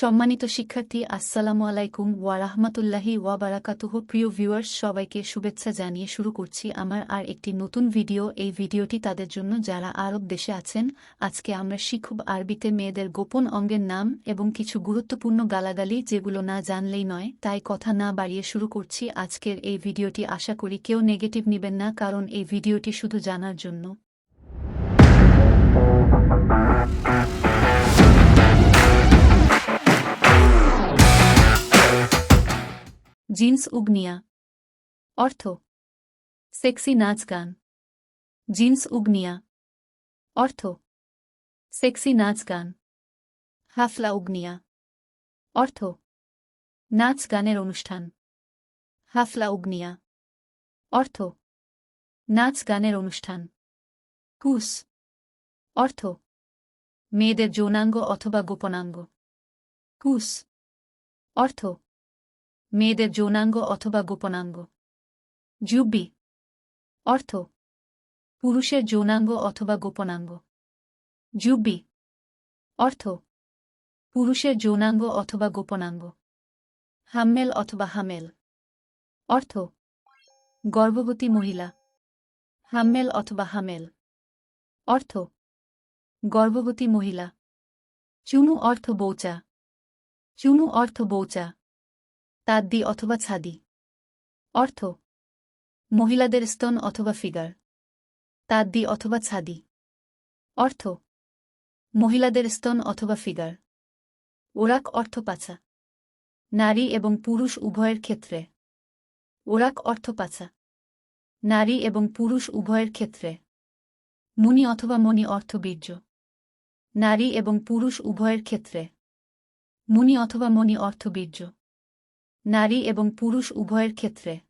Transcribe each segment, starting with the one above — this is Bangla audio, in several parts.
সম্মানিত শিক্ষার্থী, আসসালামু আলাইকুম ওয়া রাহমাতুল্লাহি ওয়া বারাকাতুহ। প্রিয় ভিউয়ার্স সবাইকে শুভেচ্ছা জানিয়ে শুরু করছি আমার আর একটি নতুন ভিডিও এই ভিডিওটি তাদের জন্য যারা আরব দেশে আছেন, আজকে আমরা শিখব আরবিতে মেয়েদের গোপন অঙ্গের নাম এবং কিছু গুরুত্বপূর্ণ গালাগালি যেগুলো না জানলেই নয়। তাই কথা না বাড়িয়ে শুরু করছি আজকের এই ভিডিওটি আশা করি কেউ নেগেটিভ নেবেন না, কারণ এই ভিডিওটি শুধু জানার জন্য। জিন্স উগনিয়া। অর্থ, সেক্সি নাচ গান। জিন্স উগনিয়া। অর্থ, সেক্সি নাচ গান। হাফলা উগনিয়া। অর্থ, নাচ গানের অনুষ্ঠান। হাফলা উগনিয়া। অর্থ, নাচ গানের অনুষ্ঠান। কুস। অর্থ, মেয়েদের যৌনাঙ্গ অথবা গোপনাঙ্গ। কুস। অর্থ মেয়েদের যৌনাঙ্গ অথবা গোপনাঙ্গ। জুব্বি অর্থ, পুরুষের যৌনাঙ্গ অথবা গোপনাঙ্গ। জুব্বি অর্থ, পুরুষের যৌনাঙ্গ অথবা গোপনাঙ্গ। হাম্মেল অথবা হামেল অর্থ, গর্ভবতী মহিলা। হাম্মেল অথবা হামেল অর্থ, গর্ভবতী মহিলা। চুমু অর্থ বৌচা। চুমু অর্থ বৌচা। তাদ্দি অথবা ছাদি। অর্থ, মহিলাদের স্তন অথবা ফিগার। তাদ্দি অথবা ছাদি। অর্থ, মহিলাদের স্তন অথবা ফিগার। ওরাক অর্থ পাছা। নারী এবং পুরুষ উভয়ের ক্ষেত্রে। ওরাক অর্থ পাছা। নারী এবং পুরুষ উভয়ের ক্ষেত্রে। মুনি অথবা মণি অর্থ বীর্য। নারী এবং পুরুষ উভয়ের ক্ষেত্রে। মুনি অথবা মণি অর্থ বীর্য। নারী এবং পুরুষ উভয়ের ক্ষেত্রে।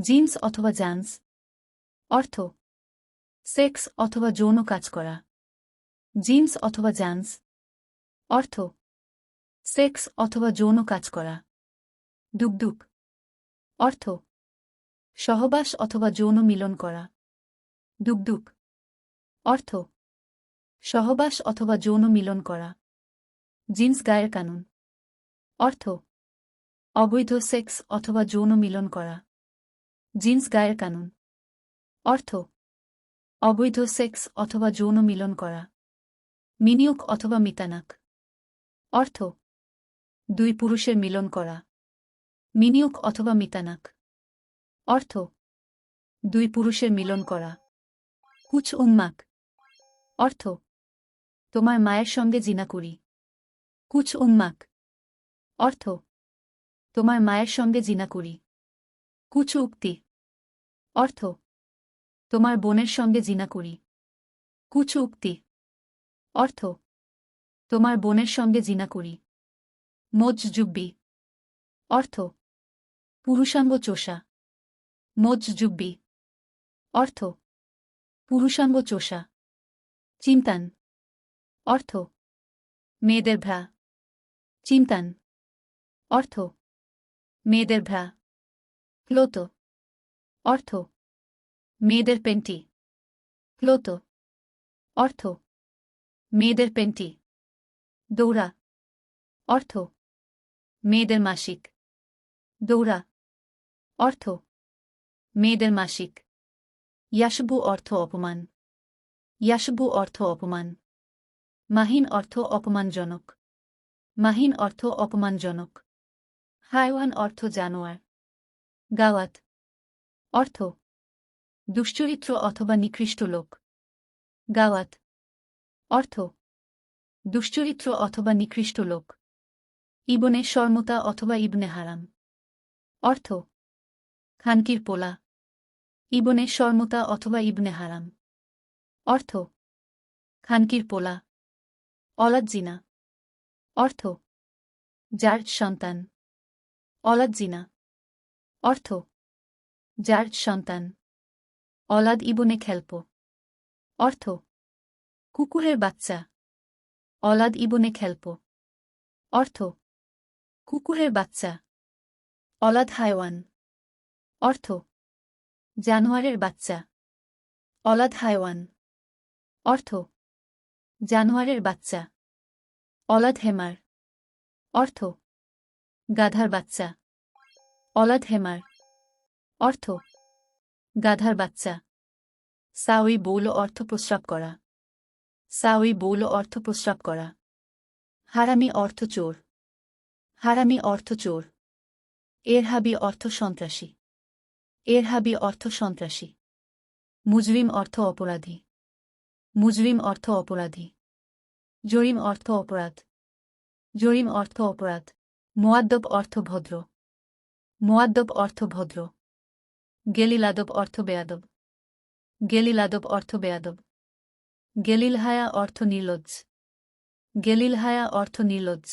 জিন্স অথবা জান্স। অর্থ, সেক্স অথবা যৌন কাজ করা। জিন্স অথবা জান্স। অর্থ, সেক্স অথবা যৌন কাজ করা। দুকদুক অর্থ, সহবাস অথবা যৌন মিলন করা। দুকদুক অর্থ, সহবাস অথবা যৌন মিলন করা। জিন্স গায়ের কানুন। অর্থ অবৈধ সেক্স অথবা যৌন মিলন করা। জিন্স গায়ের কানুন। অর্থ, অবৈধ সেক্স অথবা যৌন মিলন করা। মিনিয়ক অথবা মিতানাক। অর্থ, দুই পুরুষের মিলন করা। মিনিয়ক অথবা মিতানাক। অর্থ, দুই পুরুষের মিলন করা। কুচ উম্মাক। অর্থ, তোমার মায়ের সঙ্গে জিনা করি। কুচ উম্মাক। অর্থ তোমার মায়ের সঙ্গে জিনা করি। কুচু উক্তি। অর্থ, তোমার বোনের সঙ্গে জিনা করি। কুচু উক্তি। অর্থ, তোমার বোনের সঙ্গে জিনা করি। মোজ জুব্বি। অর্থ, পুরুষাঙ্গ চোষা। মোজ জুব্বি। অর্থ, পুরুষাঙ্গ চোষা। চিন্তান অর্থ, মেয়েদের ভ্রা। চিন্তান অর্থ মেয়েদের ভ্রা। ক্লোত। অর্থ। মেয়েদের পেন্টি। ক্লোত। অর্থ। মেয়েদের পেন্টি। দৌড়া। অর্থ। মেয়েদের মাসিক। দৌড়া। অর্থ। মেয়েদের মাসিক। ইয়াসবু অর্থ অপমান। ইয়াসবু অর্থ অপমান। মাহিন অর্থ অপমানজনক। মাহিন অর্থ অপমানজনক। হাইওয়ান অর্থ জানোয়ার। গাওয়াত। অর্থ, দুশ্চরিত্র অথবা নিকৃষ্ট লোক। গাওয়াত। অর্থ, দুশ্চরিত্র অথবা নিকৃষ্ট লোক। ইবনে শর্মতা অথবা ইবনে হারাম। অর্থ, খানকির পোলা। ইবনে শর্মতা অথবা ইবনে হারাম। অর্থ, খানকির পোলা। অলাজ্জিনা। অর্থ, যার সন্তান। অলাজ্জিনা অর্থ, যার সন্তান। অলাদ ইবনে খেলপ। অর্থ, কুকুরের বাচ্চা। অলাদ ইবনে খেলপ। অর্থ, কুকুরের বাচ্চা। অলাদ হায়ওয়ান। অর্থ, জানোয়ারের বাচ্চা। অলাদ হায়ওয়ান। অর্থ, জানোয়ারের বাচ্চা। অলাদ হেমার। অর্থ গাধার বাচ্চা। অলাদ হেমার। অর্থ, গাধার বাচ্চা। সাউই বৌল অর্থ প্রস্রাব করা। সাউই বৌল অর্থ প্রস্রাব করা। হারামি অর্থ চোর। হারামি অর্থ চোর। এরহাবি অর্থ সন্ত্রাসী। এরহাবি অর্থ সন্ত্রাসী। মুজরিম অর্থ অপরাধী। মুজরিম অর্থ অপরাধী। জরিম অর্থ অপরাধ। জরিম অর্থ অপরাধ। মোয়াদ্দব অর্থভদ্র মোয়াদ্দব অর্থভদ্র গেলিলাদব অর্থ বেয়াদব। গেলিলাদব অর্থ বেয়াদব। গেলিলহায়া অর্থ নির্লজ্জ। গেলিলহায়া অর্থ নির্লজ্জ।